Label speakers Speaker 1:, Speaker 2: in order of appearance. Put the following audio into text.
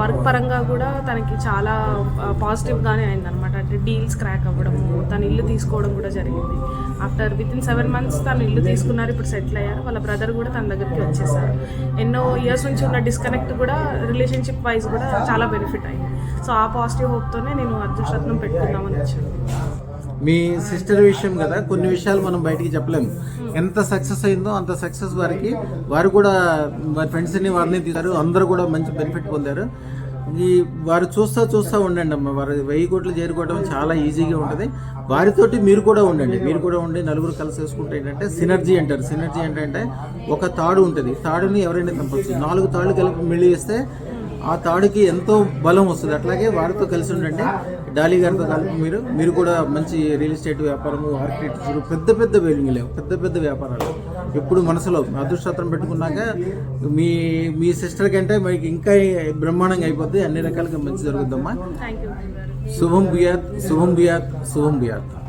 Speaker 1: Work పరంగా కూడా తనకి చాలా పాజిటివ్గానే అయిందనమాట అంటే డీల్స్ క్రాక్ అవ్వడము తను ఇల్లు తీసుకోవడం కూడా జరిగింది. After within seven months తను ఇల్లు తీసుకున్నారు ఇప్పుడు సెటిల్ అయ్యారు. వాళ్ళ బ్రదర్ కూడా తన దగ్గరికి వచ్చేసారు. ఎన్నో ఇయర్స్ నుంచి ఉన్న డిస్కనెక్ట్ కూడా రిలేషన్షిప్ వైజ్ కూడా చాలా బెనిఫిట్ అయింది సో ఆ పాజిటివ్ హోప్తోనే నేను అదృష్టత్నం పెట్టుకుందామని వచ్చాను.
Speaker 2: మీ సిస్టర్ విషయం కదా కొన్ని విషయాలు మనం బయటికి చెప్పలేము. ఎంత సక్సెస్ అయిందో అంత సక్సెస్ వారికి వారు కూడా వారి ఫ్రెండ్స్ని వారిని తీశారు అందరూ కూడా మంచి బెనిఫిట్ పొందారు. ఈ వారు చూస్తా చూస్తూ ఉండండి అమ్మ వారు వెయ్యి కోట్లు చేరుకోవడం చాలా ఈజీగా ఉంటుంది. వారితోటి మీరు కూడా ఉండండి మీరు కూడా ఉండి నలుగురు కలిసి వేసుకుంటే ఏంటంటే సినర్జీ అంటారు. సినర్జీ ఏంటంటే ఒక తాడు ఉంటుంది. తాడుని ఎవరైనా తెంపచ్చు నాలుగు తాళ్ళు కలిపి మిళ్ళి వేస్తే ఆ తాడుకి ఎంతో బలం వస్తుంది. అట్లాగే వారితో కలిసి ఉండండి. డాలీ గారితో కలిపి మీరు మీరు కూడా మంచి రియల్ ఎస్టేట్ వ్యాపారము ఆర్కిటెక్చర్ పెద్ద పెద్ద బిల్డింగ్ లేవు. పెద్ద పెద్ద వ్యాపారాలు. ఎప్పుడు మనసులో అదృష్టం పెట్టుకున్నాక మీ మీ సిస్టర్ కంటే మీకు ఇంకా బ్రహ్మాండంగా అయిపోద్ది. అన్ని రకాలుగా మంచి జరుగుద్దమ్మా. శుభం బియాత్ శుభం బియాత్ శుభం బియాత్